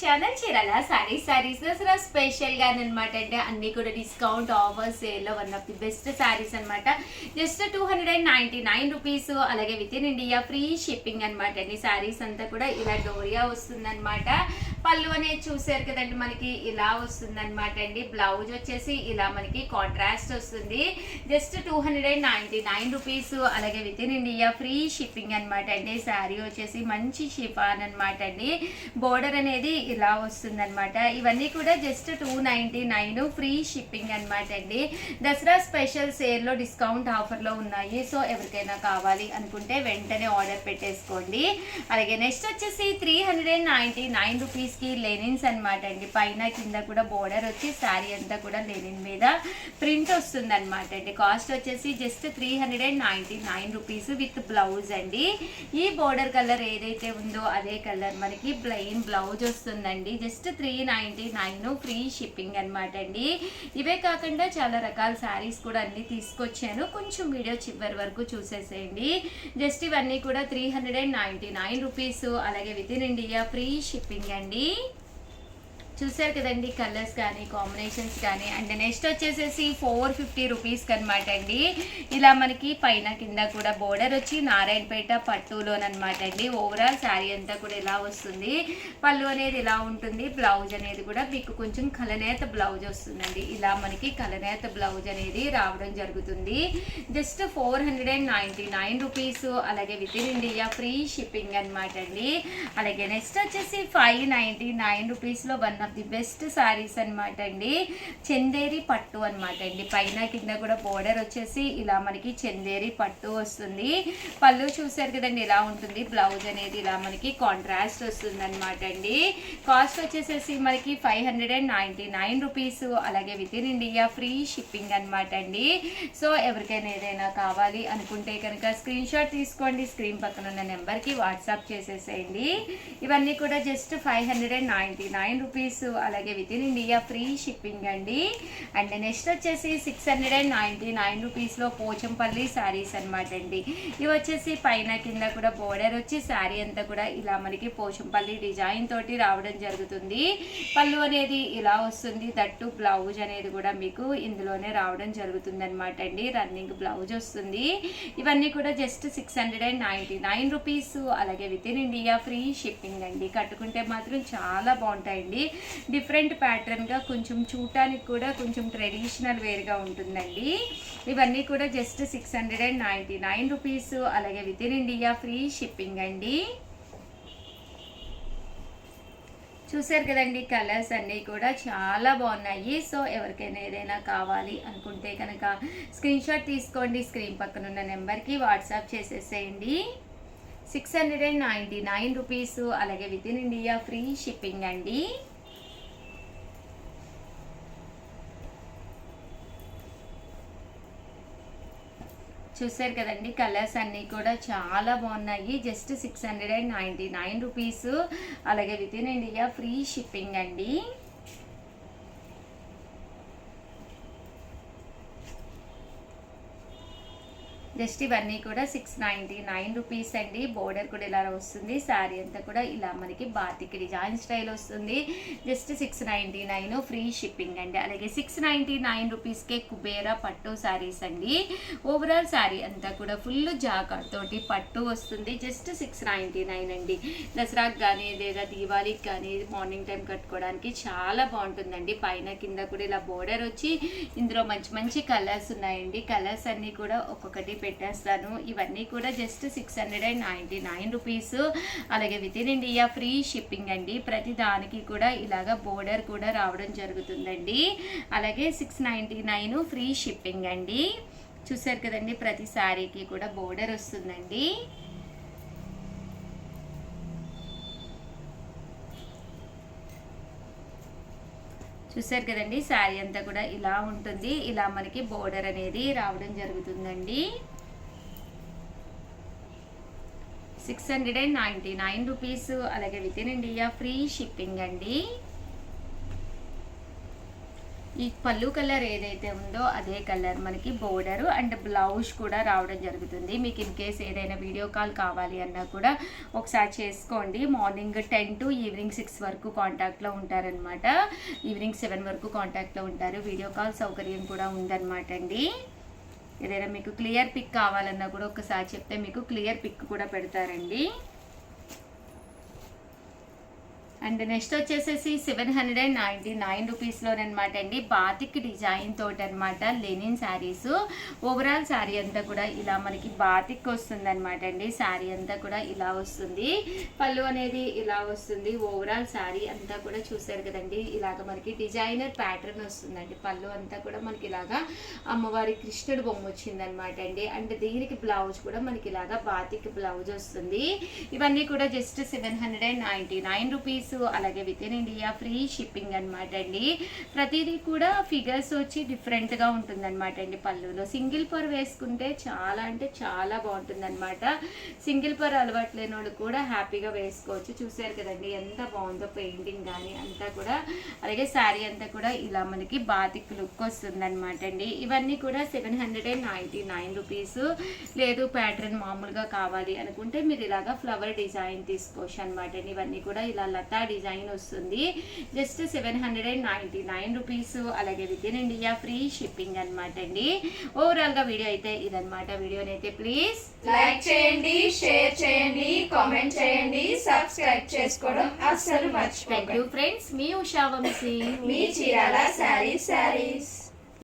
Channel Chirala? Sari saris Dasara స్పెషల్గా అనమాట అంటే అన్ని కూడా డిస్కౌంట్ ఆఫర్ సేల్లో one of the best saris అన్నమాట. Just two hundred and ninety nine rupees అలాగే with in India free shipping అనమాట అండి సారీస్ అంతా కూడా ఇలా డోరియా వస్తుందన్నమాట. పళ్ళు అనేది చూసారు కదండి మనకి. ఇలా వస్తుందన్నమాట అండి. బ్లౌజ్ వచ్చేసి ఇలా మనకి కాంట్రాస్ట్ వస్తుంది. Just two hundred and ninety nine rupees అలాగే with in India free shipping అనమాట అండి. శారీ వచ్చేసి మంచి షిఫాన్ అనమాట అండి. బోర్డర్ అనేది ఇలా వస్తుంది అనమాట ఇవన్నీ కూడా just two ninety nine free shipping అనమాట అండి. దసరా స్పెషల్ సేల్లో డిస్కౌంట్ ఆఫర్లో ఉన్నాయి. సో ఎవరికైనా కావాలి అనుకుంటే వెంటనే ఆర్డర్ పెట్టేసుకోండి. అలాగే నెక్స్ట్ వచ్చేసి three hundred and ninety nine rupees రూపీస్కి లెనిన్స్ అనమాట అండి. పైన కింద కూడా బోర్డర్ వచ్చి శారీ అంతా కూడా లెనిన్ మీద ప్రింట్ వస్తుంది అనమాట అండి. కాస్ట్ వచ్చేసి just three hundred and ninety nine rupees with blouse అండి. ఈ బోర్డర్ కలర్ ఏదైతే ఉందో అదే కలర్ మనకి ప్లెయిన్ బ్లౌజ్ వస్తుందండి. Just three ninety nine free shipping అనమాట అండి. ఇవే కాకుండా చాలా రకాల శారీస్ కూడా అన్ని తీసుకొచ్చాను. కొంచెం వీడియో చివరి వరకు చూసేసేయండి. జస్ట్ ఇవన్నీ కూడా three hundred and ninety nine rupees అలాగే with in India free shipping అండి. ready చూసారు కదండి కలర్స్ కానీ కాంబినేషన్స్ కానీ. అండ్ నెక్స్ట్ వచ్చేసేసి ఫోర్ ఫిఫ్టీ రూపీస్కి అనమాట అండి. ఇలా మనకి పైన కింద కూడా బోర్డర్ వచ్చి నారాయణపేట పట్టులోనమాట అండి. ఓవరాల్ శారీ అంతా కూడా ఇలా వస్తుంది. పళ్ళు అనేది ఇలా ఉంటుంది. బ్లౌజ్ అనేది కూడా మీకు కొంచెం కలనేత బ్లౌజ్ వస్తుందండి. ఇలా మనకి కలనేత బ్లౌజ్ అనేది రావడం జరుగుతుంది. Just four hundred and ninety nine rupees అలాగే with in India free shipping అనమాట అండి. అలాగే నెక్స్ట్ వచ్చేసి ఫైవ్ నైంటీ నైన్ రూపీస్లో one of the best saris అనమాట అండి. చందేరి పట్టు అనమాట అండి. పైన కింద కూడా బోర్డర్ వచ్చేసి ఇలా మనకి చందేరి పట్టు వస్తుంది. పళ్ళు చూసారు కదండి ఇలా ఉంటుంది? బ్లౌజ్ అనేది ఇలా మనకి కాంట్రాస్ట్ వస్తుంది అనమాట అండి. కాస్ట్ వచ్చేసేసి మనకి five hundred and ninety nine rupees. అలాగే with in India free shipping అనమాట అండి. సో ఎవరికైనా ఏదైనా కావాలి అనుకుంటే కనుక స్క్రీన్ షాట్ తీసుకోండి. స్క్రీన్ పక్కన ఉన్న నెంబర్కి వాట్సాప్ చేసేసేయండి. ఇవన్నీ కూడా just five hundred and ninety nine rupees అలాగే with in India free shipping అండి. అండ్ నెక్స్ట్ వచ్చేసి six hundred and ninety nine రూపీస్లో పోచంపల్లి శారీస్ అనమాట అండి. ఇవి వచ్చేసి పైన కింద కూడా బోర్డర్ వచ్చి శారీ అంతా కూడా ఇలా మనకి పోచంపల్లి డిజైన్ తోటి రావడం జరుగుతుంది. పళ్ళు అనేది ఇలా వస్తుంది. దట్టు బ్లౌజ్ అనేది కూడా మీకు ఇందులోనే రావడం జరుగుతుంది అనమాట అండి. రన్నింగ్ బ్లౌజ్ వస్తుంది. ఇవన్నీ కూడా just six hundred and ninety nine rupees అలాగే with in India free shipping అండి. కట్టుకుంటే మాత్రం చాలా బాగుంటాయండి. డిఫరెంట్ ప్యాటర్న్గా కొంచెం చూడటానికి కూడా కొంచెం ట్రెడిషనల్ వేర్గా ఉంటుందండి. ఇవన్నీ కూడా just six hundred and ninety nine rupees అలాగే with in India free shipping అండి. చూసారు కదండి కలర్స్ అన్నీ కూడా చాలా బాగున్నాయి. సో ఎవరికైనా ఏదైనా కావాలి అనుకుంటే కనుక స్క్రీన్ షాట్ తీసుకోండి. స్క్రీన్ పక్కన ఉన్న నెంబర్కి వాట్సాప్ చేసేసేయండి. Six hundred and ninety nine rupees అలాగే with in India free shipping అండి. చూసారు కదండి కలర్స్ అన్నీ కూడా చాలా బాగున్నాయి. Just six hundred and ninety nine rupees. అలాగే with in India free shipping అండి. జస్ట్ ఇవన్నీ కూడా సిక్స్ నైంటీ నైన్ రూపీస్ అండి. బోర్డర్ కూడా ఇలా వస్తుంది. శారీ అంతా కూడా ఇలా మనకి బాతికి డిజైన్ స్టైల్ వస్తుంది. Just six ninety nine free shipping అండి. అలాగే సిక్స్ నైంటీ నైన్ రూపీస్కే కుబేరా పట్టు శారీస్ అండి. ఓవరాల్ శారీ అంతా కూడా ఫుల్ జాకాట్ తోటి పట్టు వస్తుంది. జస్ట్ సిక్స్ నైంటీ నైన్ అండి. దసరాకి కానీ లేదా దీవాళికి కానీ మార్నింగ్ టైం కట్టుకోవడానికి చాలా బాగుంటుందండి. పైన కింద కూడా ఇలా బోర్డర్ వచ్చి ఇందులో మంచి మంచి కలర్స్ ఉన్నాయండి. కలర్స్ అన్నీ కూడా ఒక్కొక్కటి పెట్టేస్తాను. ఇవన్నీ కూడా just six hundred and ninety nine rupees అలాగే with in India free shipping అండి. ప్రతి దానికి కూడా ఇలాగ బోర్డర్ కూడా రావడం జరుగుతుందండి. అలాగే six ninety nine free shipping అండి. చూసారు కదండి ప్రతి శారీకి కూడా బోర్డర్ వస్తుందండి. చూసారు కదండి శారీ అంతా కూడా ఇలా ఉంటుంది. ఇలా మనకి బోర్డర్ అనేది రావడం జరుగుతుందండి. Six hundred and ninety nine rupees అలాగే with in India free shipping అండి. ఈ పళ్ళు కలర్ ఏదైతే ఉందో అదే కలర్ మనకి బోర్డర్ అండ్ బ్లౌజ్ కూడా రావడం జరుగుతుంది. మీకు ఇన్ కేస్ ఏదైనా వీడియో కాల్ కావాలి అన్నా కూడా ఒకసారి చేసుకోండి. Morning ten to evening six వరకు కాంటాక్ట్లో ఉంటారనమాట ఈవినింగ్ సెవెన్ వరకు కాంటాక్ట్లో ఉంటారు. వీడియో కాల్ సౌకర్యం కూడా ఉందన్నమాట అండి. ఏదైనా మీకు క్లియర్ పిక్ కావాలన్నా కూడా ఒకసారి చెప్తే మీకు క్లియర్ పిక్ కూడా పెడతారండి. అండ్ నెక్స్ట్ వచ్చేసేసి seven hundred and ninety nine రూపీస్లోనమాట అండి. బాతిక్ డిజైన్ తోటి అనమాట లెనిన్ శారీస్. ఓవరాల్ శారీ అంతా కూడా ఇలా మనకి బాతిక్ వస్తుంది అనమాట అండి. శారీ అంతా కూడా ఇలా వస్తుంది. పళ్ళు అనేది ఇలా వస్తుంది. ఓవరాల్ శారీ అంతా కూడా చూసారు కదండి. ఇలాగ మనకి డిజైనర్ ప్యాటర్న్ వస్తుందండి. పళ్ళు అంతా కూడా మనకి ఇలాగా అమ్మవారి కృష్ణుడు బొమ్మ వచ్చింది అనమాట అండి. అండ్ దీనికి బ్లౌజ్ కూడా మనకి ఇలాగా బాతిక్ బ్లౌజ్ వస్తుంది. ఇవన్నీ కూడా just seven hundred and ninety nine rupees అలాగే with in India free shipping అనమాట అండి. ప్రతిదీ కూడా ఫిగర్స్ వచ్చి డిఫరెంట్గా ఉంటుందన్నమాట అండి పళ్ళులో. సింగిల్ పర్ వేసుకుంటే చాలా అంటే చాలా బాగుంటుందన్నమాట. సింగిల్ పర్ అలవాటు లేని వాళ్ళు కూడా హ్యాపీగా వేసుకోవచ్చు. చూసారు కదండి ఎంత బాగుందో పెయింటింగ్ కానీ అంతా కూడా. అలాగే శారీ అంతా కూడా ఇలా మనకి బాతిక్ లుక్ వస్తుందన్నమాట అండి. ఇవన్నీ కూడా seven hundred and ninety nine rupees. లేదు ప్యాటర్న్ మామూలుగా కావాలి అనుకుంటే మీరు ఇలాగా ఫ్లవర్ డిజైన్ తీసుకోవచ్చు అనమాట అండి. ఇవన్నీ కూడా ఇలా లత డిజైన్ వస్తుంది. Just seven hundred and ninety nine rupees అలాగే with in India free shipping అనమాట అండి. ఓవరాల్గా వీడియో అయితే ఇదనమాట వీడియోని అయితే ప్లీజ్ లైక్ చేయండి షేర్ చేయండి కామెంట్ చేయండి సబ్స్క్రైబ్ చేసుకోవడం అస్సలు మర్చిపోకండి. ఫ్రెండ్స్ మీ ఉషా వంశీ మీ చీరాల శారీ శారీస్.